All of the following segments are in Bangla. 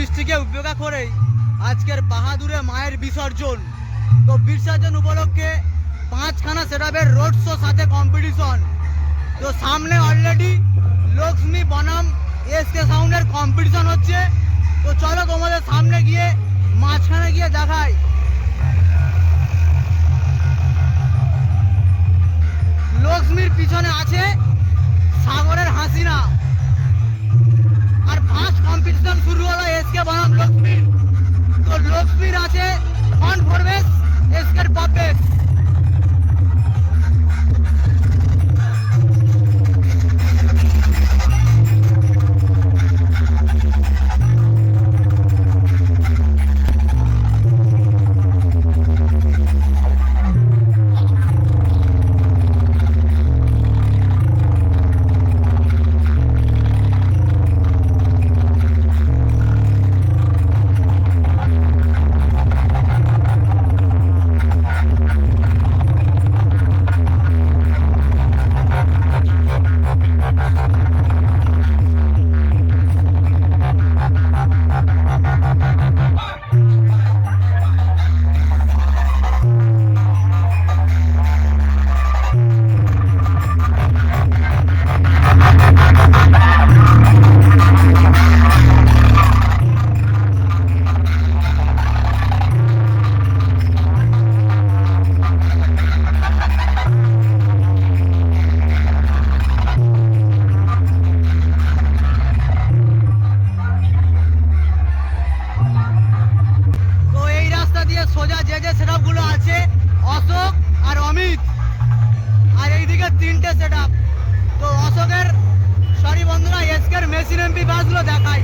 বৃষ্টিকে উপেক্ষা করেই আজকের বাহাদুরে মায়ের বিসর্জন। তো বিসর্জন উপলক্ষে পাঁচখানা সেটাবের রোড শো সাথে কম্পিটিশন তো সামনে অলরেডি লক্ষ্মী বনাম এসকে সাউন্ডের কম্পিটিশন হচ্ছে। তো চলো তোমাদের সামনে গিয়ে মাঝখানে গিয়ে দেখাই। লক্ষ্মীর পিছনে আছে সাগরের হাসিনা। আর ফার্স্ট কম্পিটিশন শুরু হলো এসকে বনাম লক্ষ্মীর। তো লক্ষ্মীর আছে ফ্রন্ট ফরবেস এসকের পাপেট সোজা যে যে গুলো আছে, অশোক আর অমিত। আর এইদিকে তিনটে সেটআপ। তো অশোকের, সরি বন্ধুরা, এসকের মেশিন এমপি বাসগুলো দেখাই।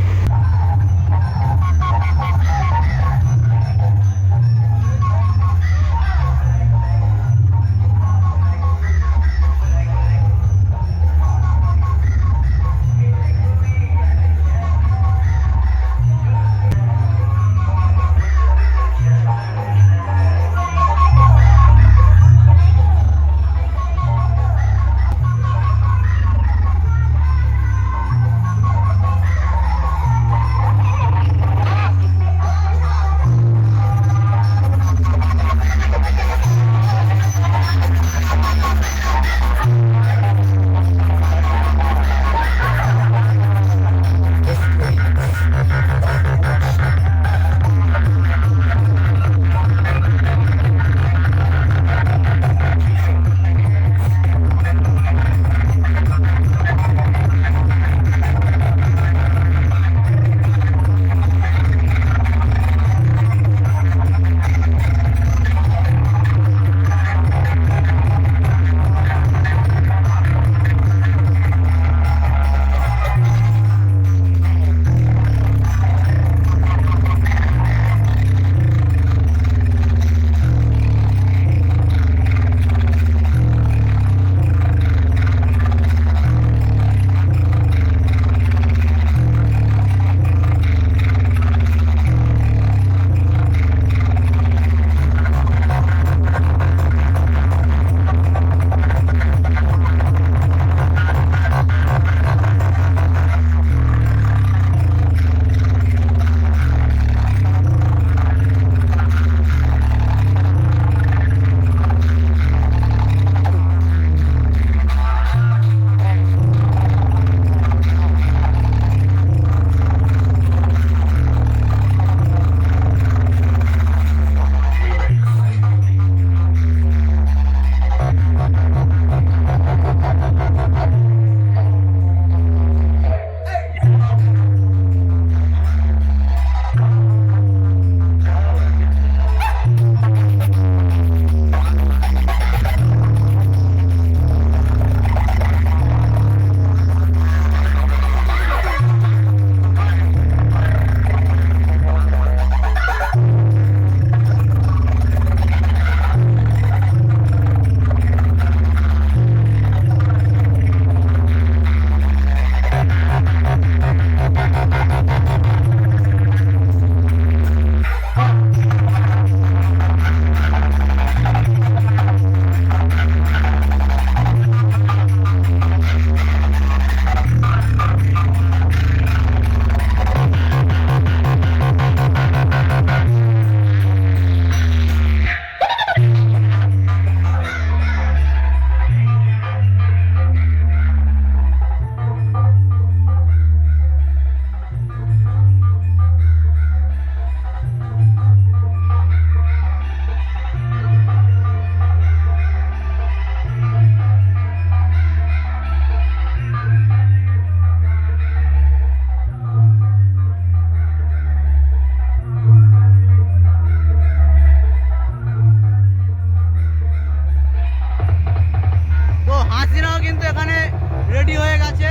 রেডি হয়ে গেছে।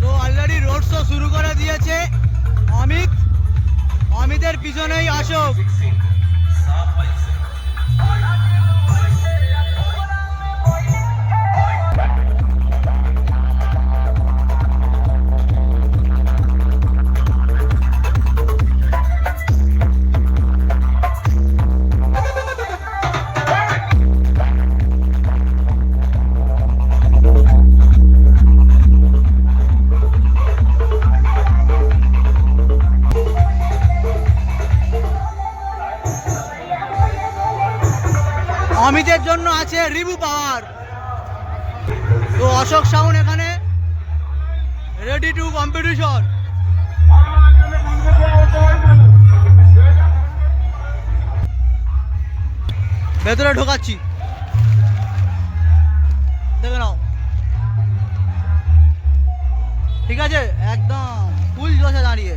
তো অলরেডি রোড শো শুরু করে দিয়েছে। অমিত অমিতের পিছনেই অশোক অমিতের জন্য আছে রিভু পাওয়ার। তো অশোক সাউন এখানে রেডি টু কম্পিটিশন ভেতরে ঢোকাচ্ছি। দেখে নাও। ঠিক আছে? একদম ফুল জোশে দাঁড়িয়ে।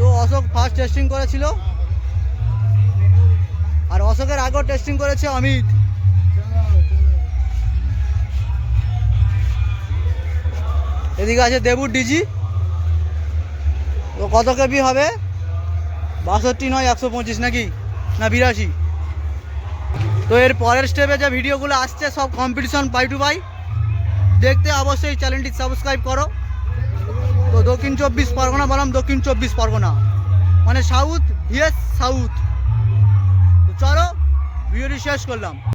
তো অশোক ফার্স্ট টেস্টিং করেছিল। আর অশোকের আগেও টেস্টিং করেছে অমিত। এদিকে আছে দেবুর ডিজি। তো কত কেবি হবে? বাষট্টি নয়, একশো পঁচিশ নাকি? না, বিরাশি। তো এর পরের স্টেপে যে ভিডিওগুলো আসছে, সব কম্পিটিশন পাই টু পাই দেখতে অবশ্যই চ্যানেলটি সাবস্ক্রাইব করো। তো দক্ষিণ চব্বিশ পরগনা বললাম দক্ষিণ চব্বিশ পরগনা। মানে সাউথ ভিএস সাউথ। তো চলো ভিডিওটি শেষ করলাম।